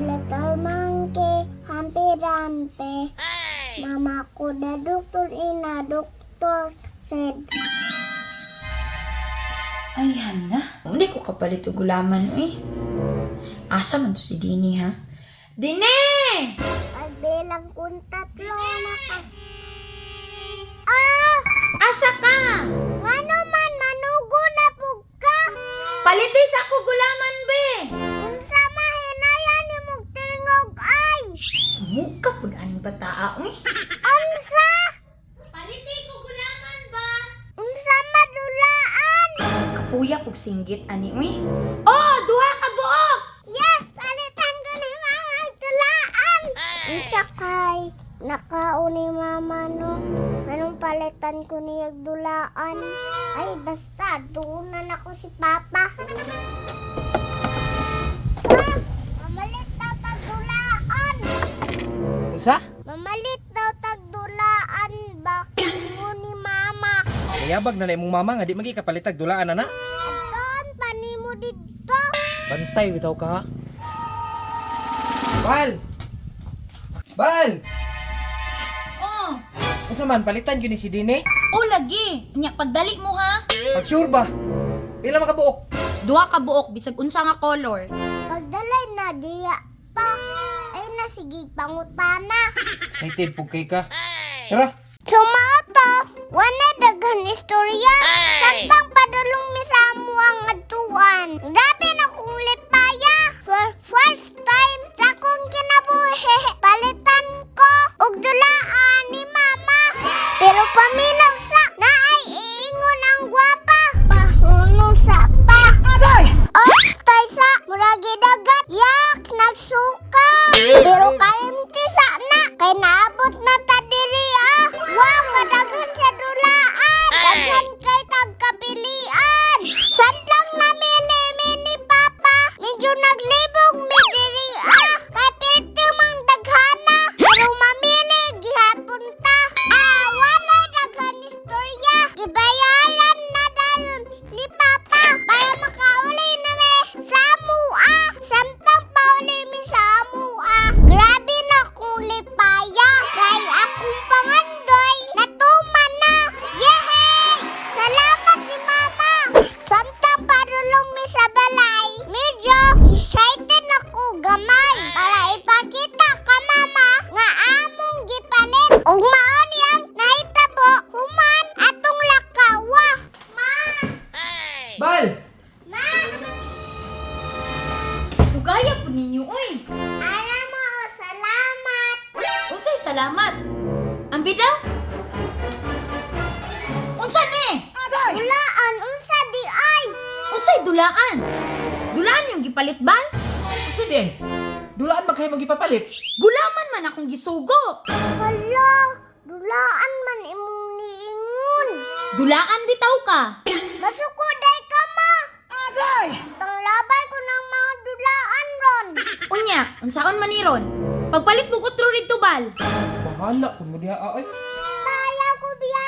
little monkey, Humpy Dumpy. Mama ko na doktor ina, doktor said. Ay, hala. Hindi ko kapalit og gulaman, eh. Asa man to si Dini, ha? Dini! Pagbilang kong tatlo na ka. Ah! Asa ka? Ano man, manugo na pug ka. Palitis ako gulaman, be! Unsa mahinaya ni mong tingog ay. Muka po aning bataa, eh. Unsa? Paliti ko gulaman ba? Unsa madulaan? Kapuya pug singgit, ani, eh. Oh, duha ka buok! Yes, alitan ko ni mga dulaan. Unsa kay nakauni mama no? Anong palitan ko niya dulaan? Ay, basta, doon na ako si Papa. Ah, Unsa? Mamalit daw tagdulaan ba? Mo ni Mama. Mayabag na imong mama nga di magi kapalitag dulaan ana. Doon pa ni mo dito. Bantay bitaw ka. Bal. Bal. Oh, Unsa man palitan gyud ni si Dine? oh lagi. Nya pagdali mo, ha? Pag sure ba? Pila makabuok? Duha ka buok, bisag unsa nga color. Pagdalay na diya pa. Na sige pangutana. Excited pug kay ka. Tara. Sumato, wala daghan istorya. Santang padulong mi sa amo ang atuan. Grabe na kong lipaya. For first time sa kong kinabuhi, palitan ko og dulaan ni mama. Pero paminaw sa naay i'm not gonna ninyo, uy. Ara mo, salamat. Unsay salamat. Ang bidaw? Unsa ni? Dulaan, unsa di ay? Unsay dulaan? Dulaan yung gipalit ban? Unsa di? ay? Dulaan magkay magipapalit. Gulaman man akong gisugo. Hala, dulaan man imong niingon. Dulaan bitaw ka. Masuko day ka ma. Agay. Unya, unsaon man niron? Pagpalit mo ko true rin. Bahala, kung mo diha ay. Bahala ko biya